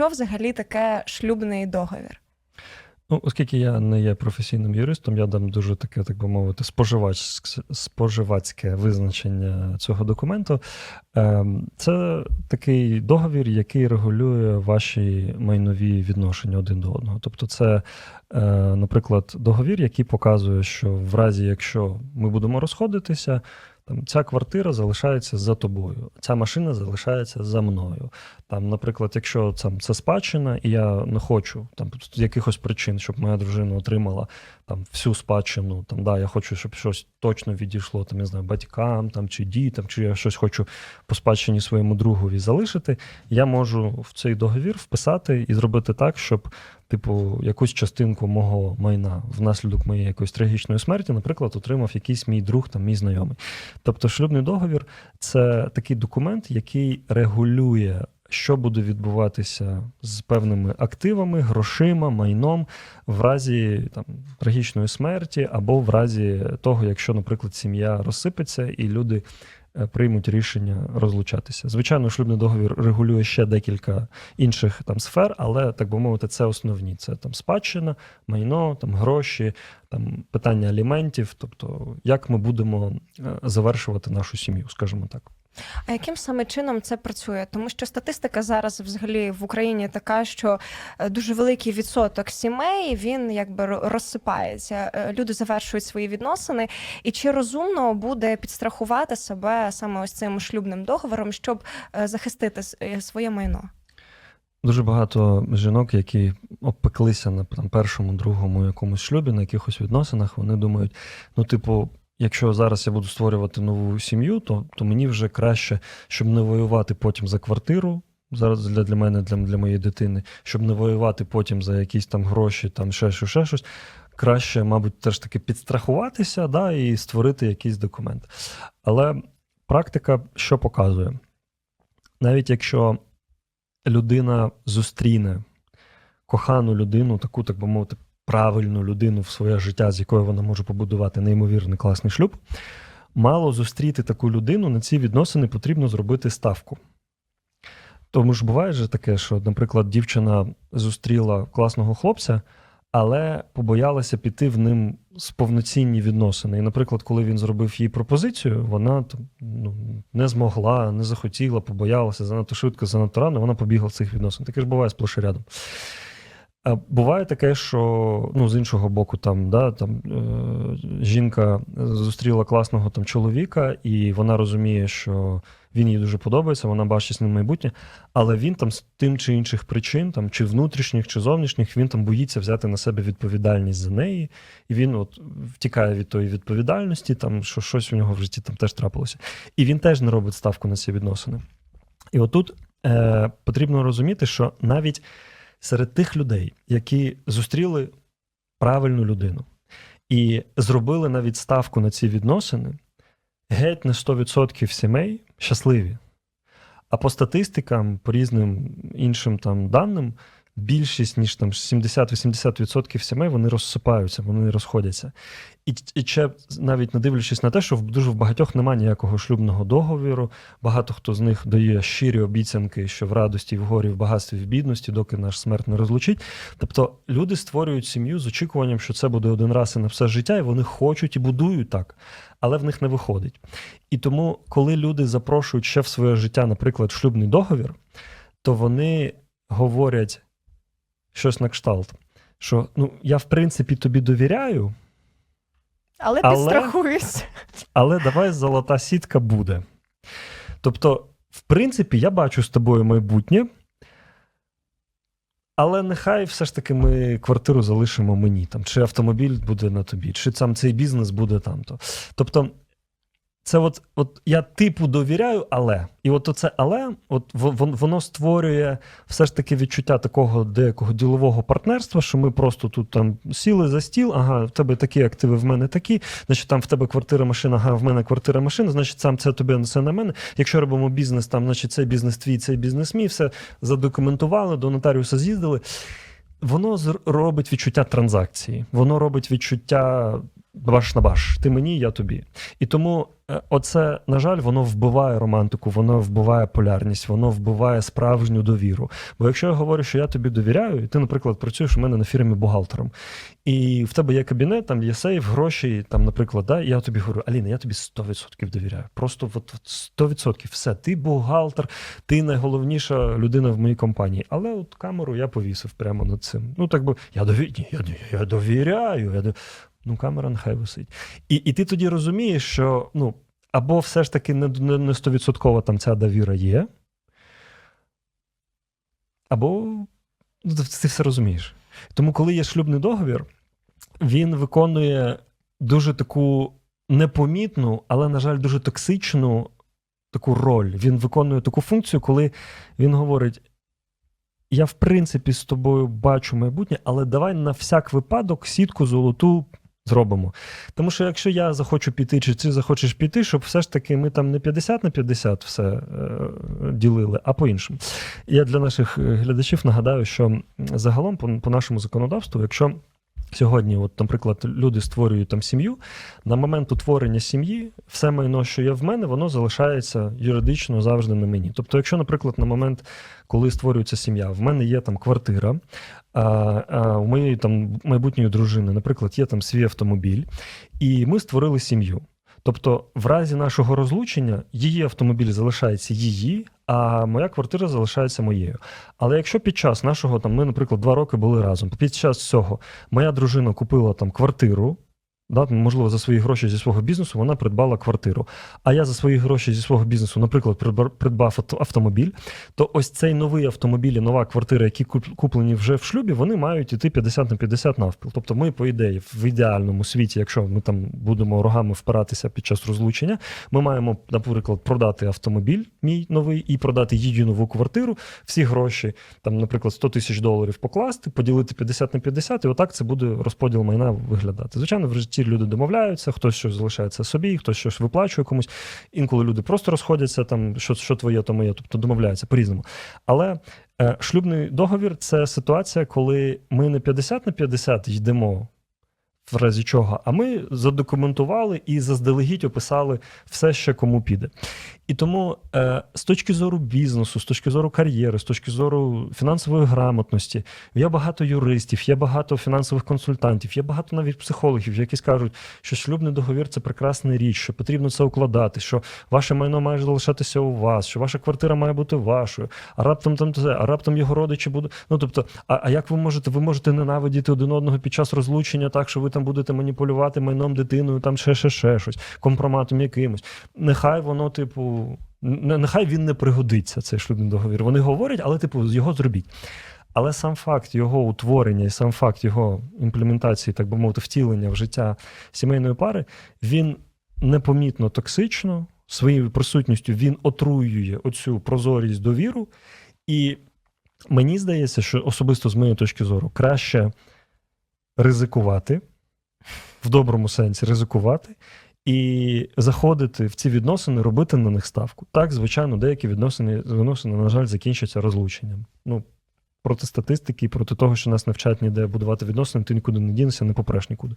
що взагалі таке шлюбний договір? Ну, оскільки я не є професійним юристом, я дам дуже таке, так би мовити, споживач, споживацьке визначення цього документу. Ем, Це такий договір, який регулює ваші майнові відношення один до одного. Тобто, це, е, наприклад, договір, який показує, що в разі, якщо ми будемо розходитися, там ця квартира залишається за тобою, ця машина залишається за мною. Там, наприклад, якщо там це спадщина, і я не хочу там з якихось причин, щоб моя дружина отримала там всю спадщину, там да, я хочу, щоб щось точно відійшло, там я знаю, батькам там чи дітям, чи я щось хочу по спадщині своєму другові залишити. Я можу в цей договір вписати і зробити так, щоб. Типу, якусь частинку мого майна внаслідок моєї якоїсь трагічної смерті, наприклад, отримав якийсь мій друг, там мій знайомий. Тобто, шлюбний договір це такий документ, який регулює що буде відбуватися з певними активами, грошима, майном в разі там трагічної смерті, або в разі того, якщо, наприклад, сім'я розсипеться і люди. Е, приймуть рішення розлучатися. Звичайно, шлюбний договір регулює ще декілька інших там сфер, але так би мовити, це основні. Це там спадщина, майно, там гроші, там питання аліментів, тобто як ми будемо е, завершувати нашу сім'ю, скажімо так. А яким саме чином це працює? Тому що статистика зараз взагалі в Україні така, що е, дуже великий відсоток сімей він якби розсипається. Е, люди завершують свої відносини. І чи розумно буде підстрахувати себе саме ось цим шлюбним договором, щоб е, захистити своє майно? Дуже багато жінок, які обпеклися на там першому, другому якомусь шлюбі, на якихось відносинах, вони думають: ну, типу, якщо зараз я буду створювати нову сім'ю, то то мені вже краще, щоб не воювати потім за квартиру. Зараз для для мене, для для моєї дитини, щоб не воювати потім за якісь там гроші, там ще щось, ще щось. Краще, мабуть, теж таки підстрахуватися да, і створити якийсь документ. Але практика що показує? Навіть якщо людина зустріне кохану людину, таку, так би мовити, правильну людину в своє життя, з якою вона може побудувати неймовірний класний шлюб, мало зустріти таку людину, на ці відносини потрібно зробити ставку. Тому ж буває же таке, що, наприклад, дівчина зустріла класного хлопця, але побоялася піти в ним з повноцінні відносини. І, наприклад, коли він зробив їй пропозицію, вона ну, не змогла, не захотіла, побоялася занадто швидко, занадто рано, вона побігла в цих відносин. Таке ж буває сплош рядом. А Буває таке, що ну, з іншого боку, там да, там е, жінка зустріла класного там чоловіка, і вона розуміє, що він їй дуже подобається, вона бачить з ним майбутнє, але він там з тим чи інших причин, там чи внутрішніх, чи зовнішніх, він там боїться взяти на себе відповідальність за неї, і він от втікає від тої відповідальності, там що щось у нього в житті там теж трапилося. І він теж не робить ставку на ці відносини. І отут е, потрібно розуміти, що навіть серед тих людей, які зустріли правильну людину і зробили навіть ставку на ці відносини, геть на 100% сімей щасливі. А по статистикам, по різним іншим там даним, більшість, ніж там 70-80% сімей вони розсипаються, вони розходяться. І і ще навіть не дивлячись на те, що в дуже в багатьох немає ніякого шлюбного договіру. Багато хто з них дає щирі обіцянки, що в радості, в горі, в багатстві, в бідності, доки наш смерть не розлучить. Тобто люди створюють сім'ю з очікуванням, що це буде один раз і на все життя, і вони хочуть і будують так, але в них не виходить. І тому, коли люди запрошують ще в своє життя, наприклад, шлюбний договір, то вони говорять щось на кшталт, що ну, я, в принципі, тобі довіряю. Але, але підстрахуюсь. Але давай золота сітка буде. Тобто, в принципі, я бачу з тобою майбутнє. Але нехай все ж таки ми квартиру залишимо мені, там, чи автомобіль буде на тобі, чи сам цей бізнес буде там-то. Тобто, це от от я типу довіряю, але. І от оце але от воно створює все ж таки відчуття такого деякого ділового партнерства, що ми просто тут там сіли за стіл, ага, в тебе такі активи, в мене такі, значить там в тебе квартира, машина, ага, в мене квартира, машина, значить сам це тобі несе на мене. Якщо робимо бізнес, там, значить цей бізнес твій, цей бізнес мій, все задокументували, до нотаріуса з'їздили. Воно робить відчуття транзакції, воно робить відчуття баш на баш. Ти мені, я тобі. І тому е, оце, на жаль, воно вбиває романтику, воно вбиває полярність, воно вбиває справжню довіру. Бо якщо я говорю, що я тобі довіряю, і ти, наприклад, працюєш у мене на фірмі бухгалтером, і в тебе є кабінет, там є сейф, гроші, там, наприклад, да, і я тобі говорю, Аліна, я тобі 100% довіряю. Просто от, от 100%. Все, ти бухгалтер, ти найголовніша людина в моїй компанії. Але от камеру я повісив прямо над цим. Ну, так би, я довіряю, я, я довіряю. Я дов... Ну, камера нехай висить. І, і ти тоді розумієш, що ну, або все ж таки не, не, 100% там ця довіра є, або ну, ти все розумієш. Тому, коли є шлюбний договір, він виконує дуже таку непомітну, але, на жаль, дуже токсичну таку роль. Він виконує таку функцію, коли він говорить: я, в принципі, з тобою бачу майбутнє, але давай на всяк випадок сітку золоту зробимо. Тому що якщо я захочу піти, чи ти захочеш піти, щоб все ж таки ми там не 50 на 50 все е, ділили, а по-іншому. Я для наших е, глядачів нагадаю, що загалом по, по нашому законодавству, якщо Сьогодні, от, наприклад, люди створюють там сім'ю. На момент утворення сім'ї, все майно, що є в мене, воно залишається юридично завжди на мені. Тобто, якщо, наприклад, на момент, коли створюється сім'я, в мене є там квартира, а, а у моєї там майбутньої дружини, наприклад, є там свій автомобіль, і ми створили сім'ю. Тобто, в разі нашого розлучення її автомобіль залишається її, а моя квартира залишається моєю. Але якщо під час нашого там ми, наприклад, два роки були разом, під час цього моя дружина купила там квартиру. Да, можливо, за свої гроші зі свого бізнесу вона придбала квартиру. А я за свої гроші зі свого бізнесу, наприклад, придбав- автомобіль, то ось цей новий автомобіль і нова квартира, які куп- куплені вже в шлюбі, вони мають іти 50 на 50 навпіл. Тобто, ми, по ідеї, в ідеальному світі, якщо ми там будемо рогами впиратися під час розлучення, ми маємо, наприклад, продати автомобіль, мій новий, і продати її нову квартиру, всі гроші, там, наприклад, 100 тисяч доларів покласти, поділити 50 на 50, і отак це буде розподіл майна виглядати. Звичайно, в житті люди домовляються, хтось щось залишається собі, хтось щось виплачує комусь. Інколи люди просто розходяться, там, що, що твоє, то моє, тобто домовляються по-різному. Але е, шлюбний договір це ситуація, коли ми не 50 на 50 йдемо. В разі чого, а ми задокументували і заздалегідь описали все, що кому піде. І тому е, з точки зору бізнесу, з точки зору кар'єри, з точки зору фінансової грамотності, є багато юристів, є багато фінансових консультантів, є багато навіть психологів, які скажуть, що шлюбний договір це прекрасна річ, що потрібно це укладати, що ваше майно має залишатися у вас, що ваша квартира має бути вашою, а раптом там це, а раптом його родичі будуть. Ну тобто, а, а як ви можете? Ви можете ненавидіти один одного під час розлучення, так що ви там будете маніпулювати майном дитиною, там ще ще ще щось, компроматом якимось. Нехай воно, типу, нехай він не пригодиться, цей шлюбний договір. Вони говорять, але типу, його зробіть. Але сам факт його утворення і сам факт його імплементації, так би мовити, втілення в життя сімейної пари, він непомітно токсично, своєю присутністю він отруює оцю прозорість довіру. І мені здається, що особисто з моєї точки зору, краще ризикувати, в доброму сенсі ризикувати. І заходити в ці відносини, робити на них ставку. Так, звичайно, деякі відносини, відносини, на жаль, закінчаться розлученням. Ну, проти статистики, проти того, що нас навчають ніде будувати відносини, ти нікуди не дінешся, не попреш нікуди.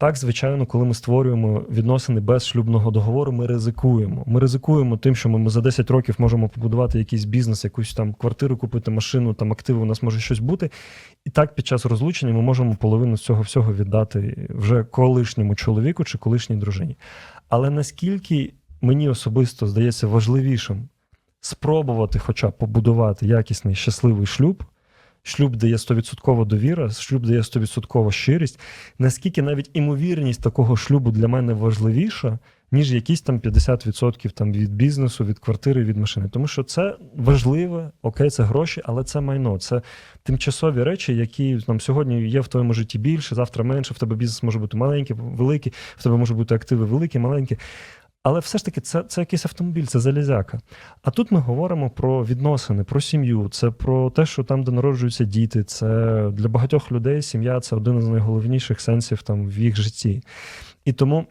Так, звичайно, коли ми створюємо відносини без шлюбного договору, ми ризикуємо. Ми ризикуємо тим, що ми за 10 років можемо побудувати якийсь бізнес, якусь там квартиру купити, машину, там активи, у нас може щось бути. І так, під час розлучення ми можемо половину цього всього віддати вже колишньому чоловіку чи колишній дружині. Але наскільки мені особисто здається важливішим спробувати, хоча б побудувати якісний щасливий шлюб, шлюб, де є 100% довіра, шлюб, де є 100% щирість, наскільки навіть імовірність такого шлюбу для мене важливіша, ніж якісь там 50% там від бізнесу, від квартири, від машини. Тому що це важливе, окей, це гроші, але це майно. Це тимчасові речі, які там сьогодні є в твоєму житті більше, завтра менше. В тебе бізнес може бути маленький, великий, в тебе можуть бути активи великі, маленькі. Але все ж таки, це, це якийсь автомобіль, це залізяка. А тут ми говоримо про відносини, про сім'ю, це про те, що там, де народжуються діти, це для багатьох людей сім'я це один із найголовніших сенсів там в їх житті. І тому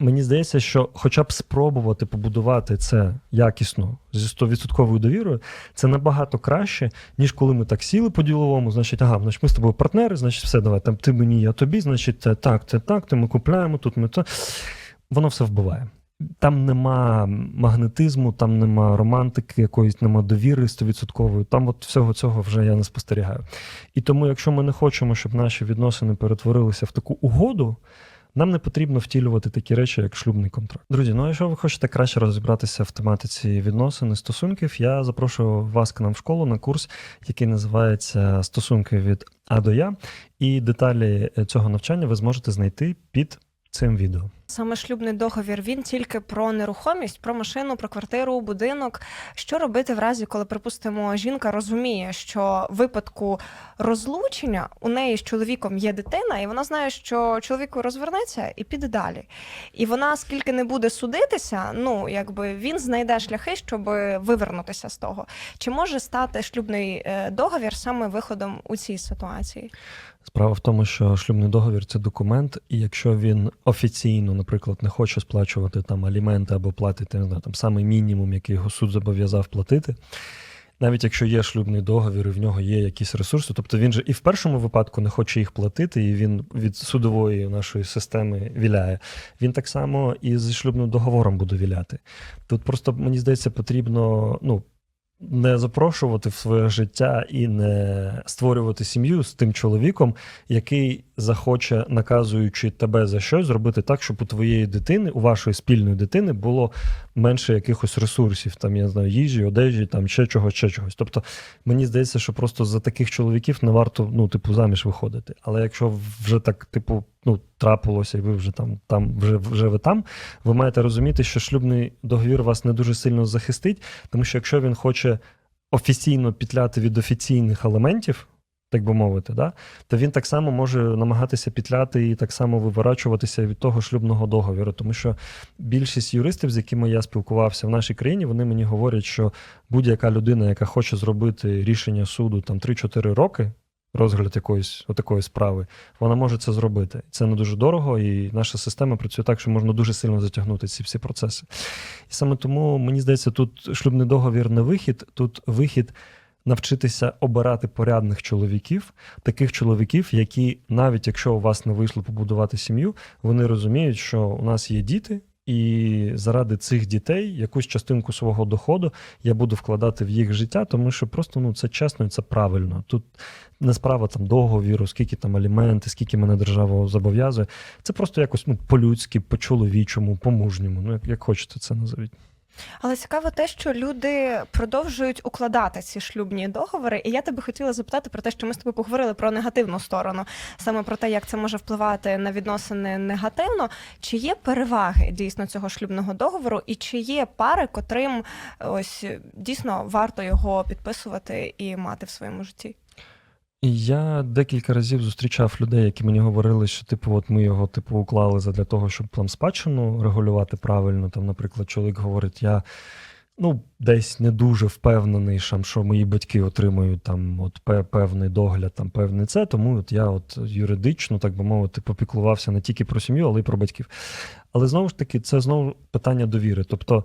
мені здається, що хоча б спробувати побудувати це якісно зі 100% довірою, це набагато краще, ніж коли ми так сіли по діловому, значить, ага, значить, ми з тобою партнери, значить, все, давай, там ти мені, я тобі, значить, це так, це так, то ми купляємо, тут ми то. Воно все вбиває. Там нема магнетизму, там нема романтики, якоїсь нема довіри 100%. Там от всього цього вже я не спостерігаю. І тому, якщо ми не хочемо, щоб наші відносини перетворилися в таку угоду, нам не потрібно втілювати такі речі, як шлюбний контракт. Друзі, ну а якщо ви хочете краще розібратися в тематиці відносин і стосунків, я запрошую вас к нам в школу на курс, який називається Стосунки від А до Я. І деталі цього навчання ви зможете знайти під цим відео. Саме шлюбний договір він тільки про нерухомість, про машину, про квартиру, будинок. Що робити в разі, коли, припустимо, жінка розуміє, що в випадку розлучення у неї з чоловіком є дитина, і вона знає, що чоловіку розвернеться і піде далі. І вона, скільки не буде судитися, ну якби він знайде шляхи, щоб вивернутися з того. Чи може стати шлюбний е, договір саме виходом у цій ситуації? Справа в тому, що шлюбний договір це документ, і якщо він офіційно, наприклад, не хоче сплачувати там аліменти або платити не знаю, там самий мінімум, який його суд зобов'язав платити. Навіть якщо є шлюбний договір і в нього є якісь ресурси, тобто він же і в першому випадку не хоче їх платити, і він від судової нашої системи віляє. Він так само і зі шлюбним договором буде віляти. Тут просто мені здається, потрібно ну. Не запрошувати в своє життя і не створювати сім'ю з тим чоловіком, який захоче, наказуючи тебе за щось, зробити так, щоб у твоєї дитини, у вашої спільної дитини, було менше якихось ресурсів, там я знаю, їжі, одежі, там ще чогось, ще чогось. Тобто мені здається, що просто за таких чоловіків не варто ну, типу, заміж виходити. Але якщо вже так, типу, ну, трапилося, і ви вже там, там вже, вже ви там, ви маєте розуміти, що шлюбний договір вас не дуже сильно захистить, тому що якщо він хоче офіційно пітляти від офіційних елементів. Так би мовити, да? то він так само може намагатися пітляти і так само виворачуватися від того шлюбного договіру. Тому що більшість юристів, з якими я спілкувався в нашій країні, вони мені говорять, що будь-яка людина, яка хоче зробити рішення суду там 3-4 роки, розгляд якоїсь отакої справи, вона може це зробити. Це не дуже дорого, і наша система працює так, що можна дуже сильно затягнути ці всі процеси. І саме тому мені здається, тут шлюбний договір не вихід, тут вихід. Навчитися обирати порядних чоловіків, таких чоловіків, які, навіть якщо у вас не вийшло побудувати сім'ю, вони розуміють, що у нас є діти, і заради цих дітей якусь частинку свого доходу я буду вкладати в їх життя, тому що просто ну це чесно і це правильно. Тут не справа там договіру, скільки там аліменти, скільки мене держава зобов'язує. Це просто якось ну, по-людськи, по-чоловічому, по-мужньому. Ну, як, як хочете це назовіть. Але цікаво те, що люди продовжують укладати ці шлюбні договори. І я тебе хотіла запитати про те, що ми з тобою поговорили про негативну сторону, саме про те, як це може впливати на відносини негативно. Чи є переваги дійсно цього шлюбного договору, і чи є пари, котрим ось дійсно варто його підписувати і мати в своєму житті? Я декілька разів зустрічав людей, які мені говорили, що типу, от ми його типу уклали для того, щоб там спадщину регулювати правильно. Там, наприклад, чоловік говорить, я ну, десь не дуже впевнений, що мої батьки отримують там от певний догляд, там певний це. Тому от я от юридично, так би мовити, попіклувався не тільки про сім'ю, але й про батьків. Але знову ж таки, це знову питання довіри. Тобто,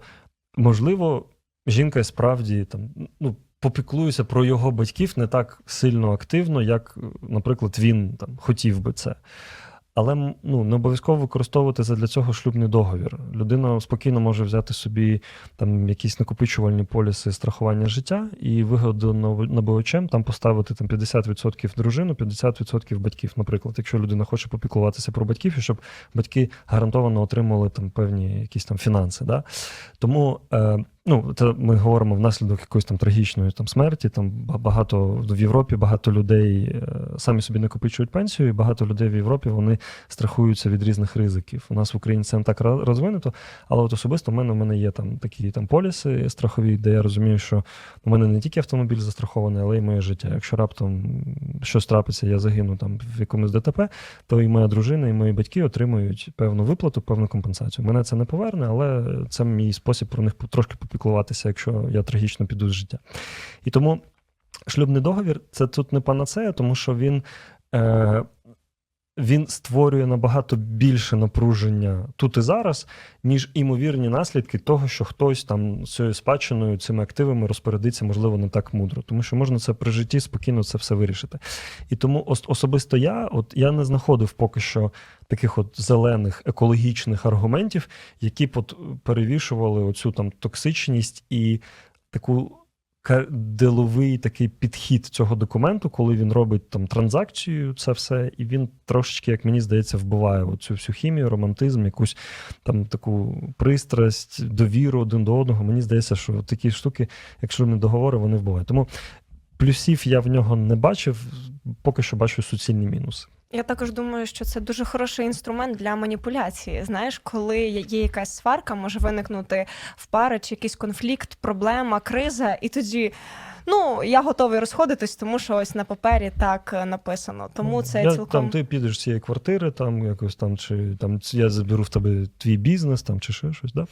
можливо, жінка справді там, ну попіклуюся про його батьків не так сильно активно, як, наприклад, він там хотів би це. Але ну, не обов'язково використовувати для цього шлюбний договір. Людина спокійно може взяти собі там якісь накопичувальні поліси страхування життя і вигоду набувачем там поставити там 50% дружину, 50% батьків. Наприклад, якщо людина хоче попіклуватися про батьків, і щоб батьки гарантовано отримували там певні якісь там фінанси. Да? Тому е, Ну, це ми говоримо внаслідок якоїсь там трагічної там смерті. Там багато в Європі багато людей е, самі собі накопичують пенсію, і багато людей в Європі вони страхуються від різних ризиків. У нас в Україні це не так розвинуто, але от особисто в мене в мене є там такі там поліси страхові, де я розумію, що у мене не тільки автомобіль застрахований, але й моє життя. Якщо раптом щось трапиться, я загину там в якомусь ДТП, то і моя дружина, і мої батьки отримують певну виплату, певну компенсацію. Мене це не поверне, але це мій спосіб про них трошки піклуватися, якщо я трагічно піду з життя. І тому шлюбний договір це тут не панацея, тому що він. Е, він створює набагато більше напруження тут і зараз, ніж імовірні наслідки того, що хтось там цією спадщиною, цими активами розпорядиться, можливо, не так мудро. Тому що можна це при житті спокійно це все вирішити. І тому ос- особисто я, от я не знаходив поки що таких от зелених екологічних аргументів, які б от перевішували оцю там токсичність і таку деловий такий підхід цього документу, коли він робить там транзакцію, це все, і він трошечки, як мені здається, вбиває оцю всю хімію, романтизм, якусь там таку пристрасть, довіру один до одного. Мені здається, що такі штуки, якщо не договори, вони вбивають. Тому плюсів я в нього не бачив, поки що бачу суцільні мінуси. Я також думаю, що це дуже хороший інструмент для маніпуляції. Знаєш, коли є якась сварка, може виникнути в пари чи якийсь конфлікт, проблема, криза, і тоді. Ну, я готовий розходитись, тому що ось на папері так е, написано. Тому це я, цілком там ти підеш з цієї квартири, там якось там, чи там я заберу в тебе твій бізнес, там чи ще щось, да?